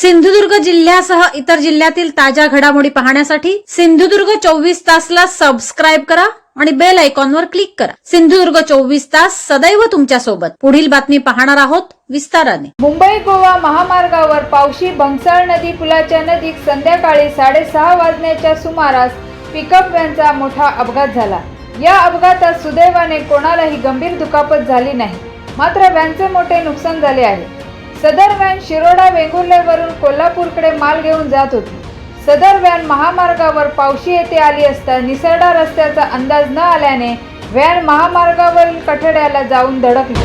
सिंधुदुर्ग जिल्ह्यासह इतर जिल्ह्यातील ताज्या घडामोडी पाहण्यासाठी सिंधुदुर्ग चोवीस तासला सबस्क्राईब करा आणि बेल आयकॉनवर क्लिक करा. सिंधुदुर्ग चोवीस तास सदैव तुमच्यासोबत. पुढील बातमी पाहणार आहोत विस्ताराने. मुंबई गोवा महामार्गावर पावशी भंगसाळ नदी पुलाच्या नदीक संध्याकाळी साडेसहा वाजण्याच्या सुमारास पिकअप व्हॅनचा मोठा अपघात झाला. या अपघातात सुदैवाने कोणालाही गंभीर दुखापत झाली नाही. मात्र व्हॅनचे मोठे नुकसान झाले आहे. सदर व्हॅन शिरोडा वेंगुर्ल्यावरून कोल्हापूरकडे माल घेऊन जात होती. सदर व्हॅन महामार्गावर पावशी येथे आली असता निसरडा रस्त्याचा अंदाज न आल्याने व्हॅन महामार्गावरील कठड्याला जाऊन धडकली.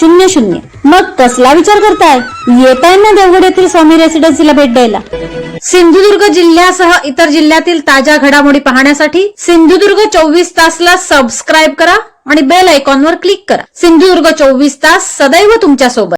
शून्य शून्य. मग कसला विचार करताय? येताय ना देवगड येथील स्वामी रेसिडेन्सीला भेट द्यायला. सिंधुदुर्ग जिल्ह्यासह इतर जिल्ह्यातील ताज्या घडामोडी पाहण्यासाठी सिंधुदुर्ग चोवीस तासला सबस्क्राईब करा आणि बेल आयकॉनवर क्लिक करा. सिंधुदुर्ग चोवीस तास सदैव तुमच्यासोबत